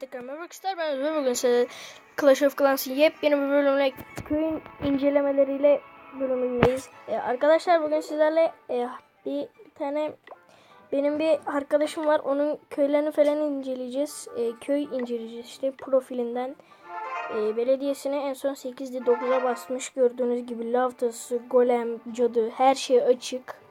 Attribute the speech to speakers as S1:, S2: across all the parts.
S1: Tekrar merhaba arkadaşlar ben Özgür bugün size Clash of Clans'ın yepyeni bir bölümüyle köyün incelemeleriyle bölümündeyiz. Ee, arkadaşlar bugün sizlerle e, bir tane benim bir arkadaşım var onun köylerini falan inceleyeceğiz. E, köy inceleyeceğiz işte profilinden. E, belediyesine en son 8'de 9'a basmış gördüğünüz gibi lavtası, golem, cadı her şey açık.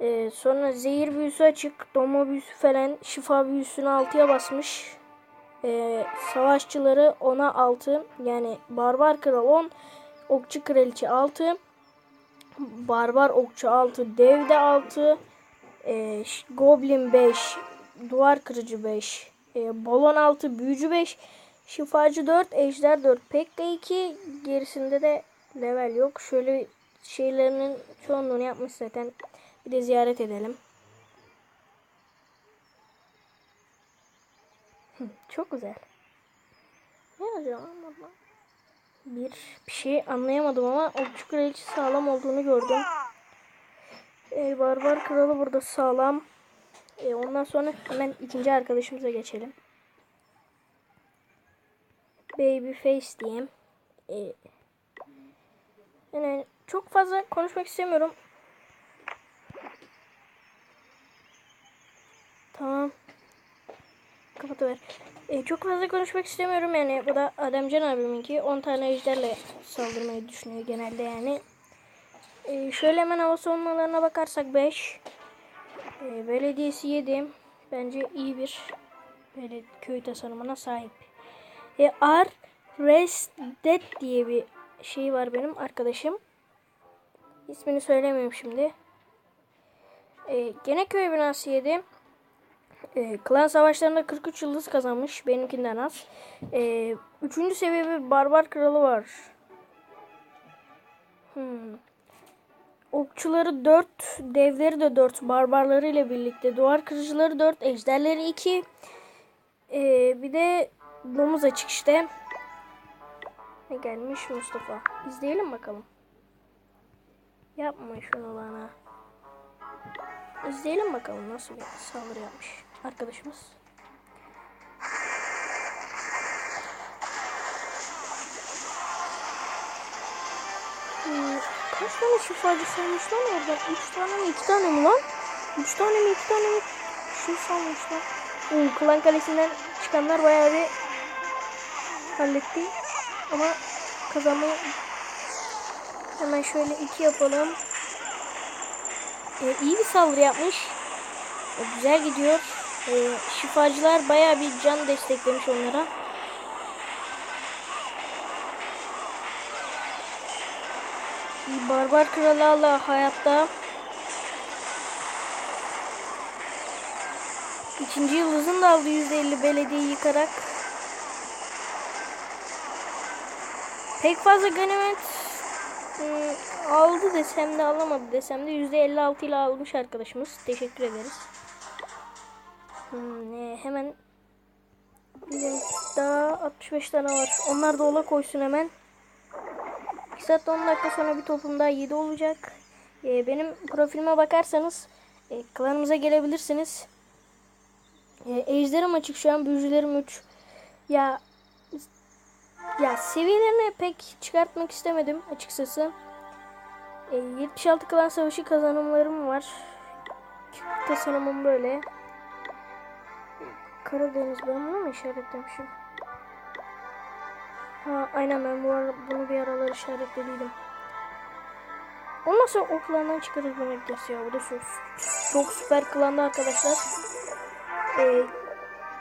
S1: Ee, sonra zehir büyüsü açık, donma büyüsü falan, şifa büyüsünü 6'ya basmış. Ee, savaşçıları 10'a 6. Yani barbar kral 10, okçu kraliçe 6. Barbar okçu 6, dev de 6. Ee, ş- goblin 5, duvar kırıcı 5. Ee, balon 6, büyücü 5. Şifacı 4, ejder 4, pekka 2. Gerisinde de level yok. Şöyle şeylerinin çoğunluğunu yapmış zaten. Bir de ziyaret edelim. Çok güzel. Ne yazıyor lan? Bir, bir şey anlayamadım ama okçu kraliçe sağlam olduğunu gördüm. Ee, barbar kralı burada sağlam. Ee, ondan sonra hemen ikinci arkadaşımıza geçelim. Baby face diyeyim. Ee, yani çok fazla konuşmak istemiyorum. Tamam. Kapatıver. Ee, çok fazla konuşmak istemiyorum yani. Bu da Ademcan abiminki. 10 tane ejderle saldırmayı düşünüyor genelde yani. Ee, şöyle hemen hava savunmalarına bakarsak 5. Ee, belediyesi 7. Bence iyi bir böyle köy tasarımına sahip. E, R Rest Dead diye bir şey var benim arkadaşım. İsmini söylemiyorum şimdi. Ee, gene köy binası 7. E, klan savaşlarında 43 yıldız kazanmış. Benimkinden az. E, üçüncü seviye bir barbar kralı var. Hmm. Okçuları 4, devleri de 4 barbarları ile birlikte. Duvar kırıcıları 4, ejderleri 2. E, bir de domuz açık işte. Ne gelmiş Mustafa. İzleyelim bakalım. Yapma şunu bana. İzleyelim bakalım nasıl bir saldırı yapmış arkadaşımız. Hmm, kaç tane şifacı saymış lan orada? 3 tane mi 2 tane mi lan? 3 tane mi 2 tane mi? Şey saymışlar. Hmm, Klan Kalesi'nden çıkanlar bayağı bir halletti. Ama kazanmayı hemen şöyle 2 yapalım. Ee, iyi bir saldırı yapmış. Ee, güzel gidiyor. Ee, şifacılar bayağı bir can desteklemiş onlara. Barbar kralı hala hayatta. İkinci yıldızını da aldı %50 belediyeyi yıkarak. Pek fazla ganimet Hmm, aldı desem de alamadı desem de %56 ile almış arkadaşımız. Teşekkür ederiz. Hmm, e, hemen daha 65 tane var. Onlar da ola koysun hemen. 2 saat 10 dakika sonra bir topum daha 7 olacak. E, benim profilime bakarsanız e, klanımıza gelebilirsiniz. E, ejderim açık şu an. Büyücülerim 3. Ya ya seviyelerini pek çıkartmak istemedim açıkçası. E, 76 klan savaşı kazanımlarım var. Tasarımım böyle. Karadeniz ben bunu mu işaretlemişim? Ha aynen ben bu ara, bunu bir aralar işaretlediydim. Ondan sonra o klandan çıkarız demektir ya. Bu da çok, çok süper klanda arkadaşlar. Ee,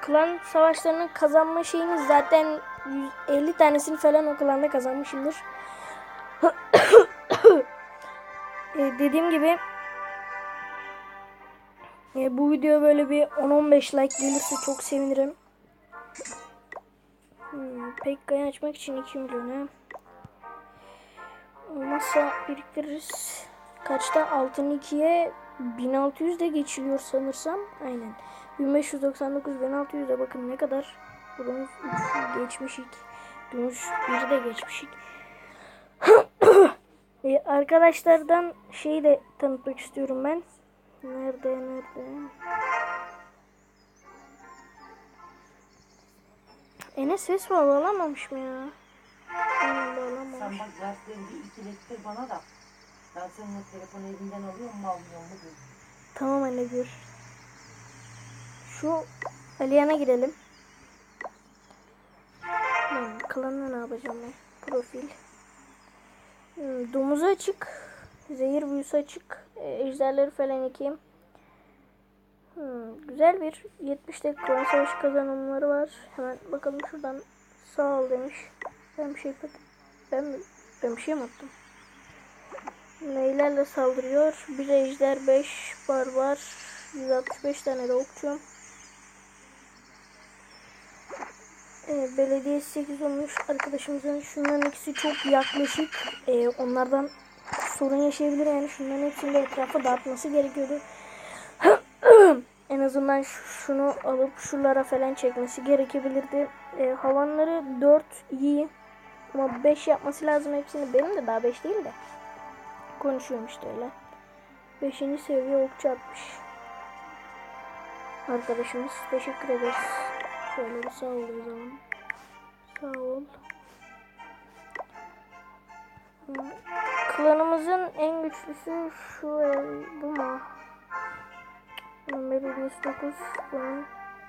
S1: klan savaşlarının kazanma şeyini zaten 150 tanesini falan o klanda kazanmışımdır. Ee, dediğim gibi e, bu video böyle bir 10-15 like gelirse çok sevinirim. Hmm, Pekka'yı açmak için 2 milyona. Olmazsa biriktiririz. Kaçta? Altın 2'ye 1600 de geçiliyor sanırsam. Aynen. 1599 1600 de bakın ne kadar. Bronz 3'ü geçmişik. Gümüş 1'i de geçmişik. Ee, arkadaşlardan şeyi de tanıtmak istiyorum ben. Nerede nerede? Enes ses var bağlamamış mı ya?
S2: Sen bak dersleri bir ikilettir bana da. Ben senin telefonu elinden alıyorum mu almıyorum mu diyor.
S1: Tamam anne gör. Şu Aliyan'a girelim. Hmm, kalanına ne yapacağım ben? Profil. Hmm, domuzu açık. Zehir büyüsü açık. E, ejderleri falan ekeyim. Hmm, güzel bir 70 dakika savaş kazanımları var. Hemen bakalım şuradan sağ ol demiş. Ben bir şey ben? Ben bir şey mi attım? Neylerle saldırıyor? Bir ejder 5 barbar 165 tane de okçu. Ee, belediye 8 olmuş arkadaşımızın şunların ikisi çok yaklaşık. Ee, onlardan sorun yaşayabilir yani şunların hepsini de etrafa dağıtması gerekiyordu. en azından şu- şunu alıp şuralara falan çekmesi gerekebilirdi. Ee, havanları 4 iyi ama 5 yapması lazım hepsini. Benim de daha 5 değil de. Konuşuyorum işte öyle. 5. seviye okçu atmış. Arkadaşımız teşekkür ederiz. Şöyle bir sağ ol yazalım. Sağ ol. Hmm, Klanımızın en güçlüsü şu bu mu? Bunun belediyesi 9, bunun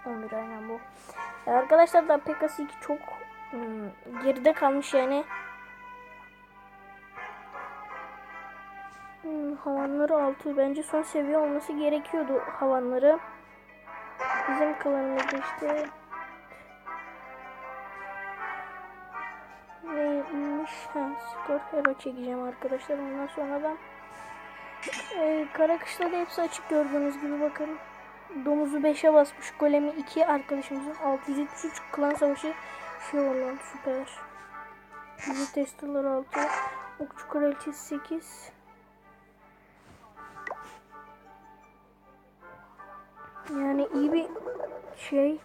S1: 11 aynen bu. Ya arkadaşlar da Pekas 2 çok hmm, geride kalmış yani. Hmm, havanları 6. Bence son seviye olması gerekiyordu havanları. Bizim klanımızda işte Ha, skor hero çekeceğim arkadaşlar. Ondan sonra da e, kara kışla da hepsi açık gördüğünüz gibi bakın. Domuzu 5'e basmış. Golemi 2 arkadaşımızın 673 klan savaşı şey olan süper. Bizi testalar 6. Okçu kraliçesi 8. Yani iyi bir şey.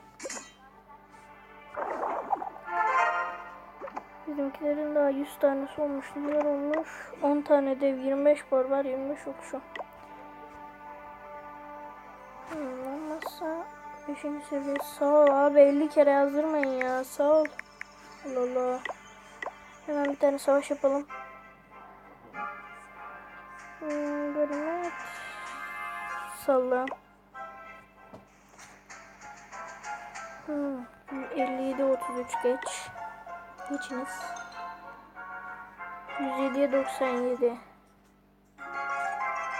S1: Bizimkilerin daha 100 tanesi olmuş. Neler olmuş? 10 tane dev, 25 barbar, 25 okşu. Hmm, olmazsa 5. seviye. Sağ ol abi 50 kere yazdırmayın ya. Sağ ol. Allah. Hemen bir tane savaş yapalım. Hmm, ganimet. Salla. Hmm, 57 33 geç. Geçiniz. 107'ye 97.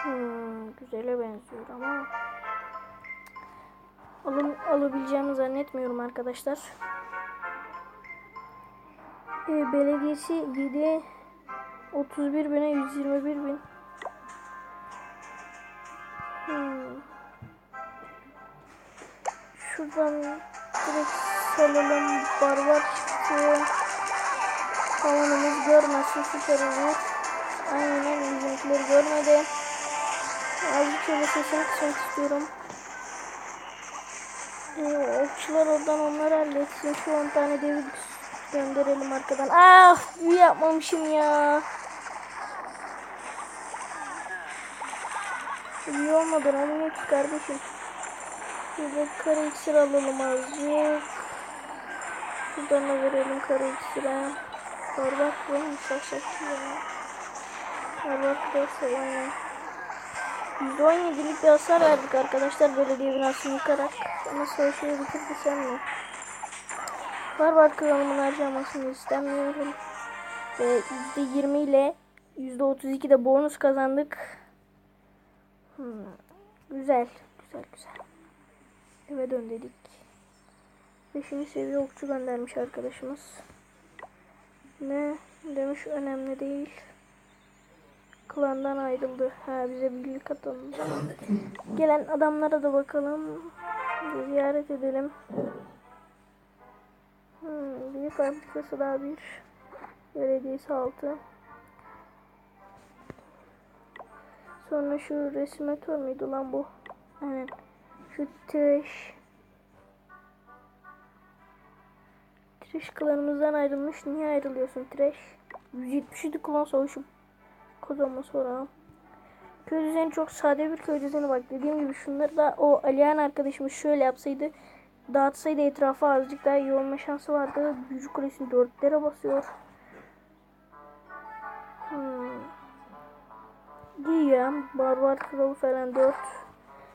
S1: Hmm, güzele benziyor ama alım alabileceğimi zannetmiyorum arkadaşlar. Ee, belediyesi 7 31 bine 121 bin. Hmm. Şuradan direkt salalım. Barbar Havanımız görmesin süper olur. Aynen bizimkileri görmedi. Azıcık şöyle sesini kısmak istiyorum. Ee, okçular oradan onları halletsin. Şu 10 tane devi gönderelim arkadan. Ah büyü yapmamışım ya. İyi olmadan olmuyor ki kardeşim. Şurada kare iksir alalım azıcık. Şuradan da verelim kare iksire. Bardak benim şaşırttı ya. Bardak da aynen. %17'lik bir hasar verdik arkadaşlar belediye binasını yıkarak. Ama savaşı bitirdi sen mi? Barbar kralımın harcamasını istemiyorum. Ve %20 ile %32 de bonus kazandık. Hmm, güzel, güzel, güzel. Eve dön dedik. Beşinci seviye okçu göndermiş arkadaşımız. Ne demiş önemli değil. Klandan ayrıldı. Ha bize birlik atalım. Gelen adamlara da bakalım. Bir ziyaret edelim. Hmm, bir fabrikası daha bir. Belediyesi altı. Sonra şu resmetör müydü lan bu? Aynen. Şu trash. Trash klanımızdan ayrılmış. Niye ayrılıyorsun trash? 177 klan savaşı kazanması sonra. Köy düzeni çok sade bir köy düzeni bak. Dediğim gibi şunları da o Aliyan arkadaşımız şöyle yapsaydı dağıtsaydı etrafa azıcık daha iyi olma şansı vardı. Büyücü kulesini dörtlere basıyor. Hmm. Diyeceğim. Barbar kralı falan 4.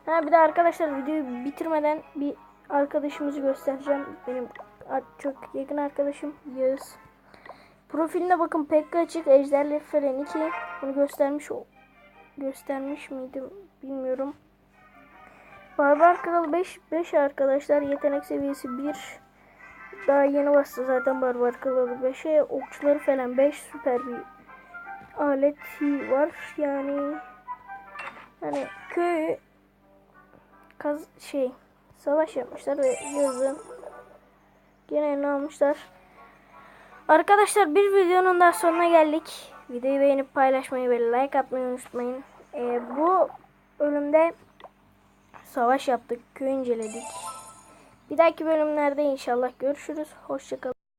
S1: Ha bir de arkadaşlar videoyu bitirmeden bir arkadaşımızı göstereceğim. Benim çok yakın arkadaşım Yağız. Profiline bakın pek açık ejderleri falan 2. Bunu göstermiş göstermiş miydim bilmiyorum. Barbar Kral 5 5 arkadaşlar yetenek seviyesi 1. Daha yeni bastı zaten Barbar Kralı 5'e. Okçuları falan 5 süper bir aleti var. Yani hani köy kaz şey savaş yapmışlar ve yazın genelini almışlar. Arkadaşlar bir videonun daha sonuna geldik. Videoyu beğenip paylaşmayı ve like atmayı unutmayın. Ee, bu bölümde savaş yaptık, köy inceledik. Bir dahaki bölümlerde inşallah görüşürüz. Hoşçakalın.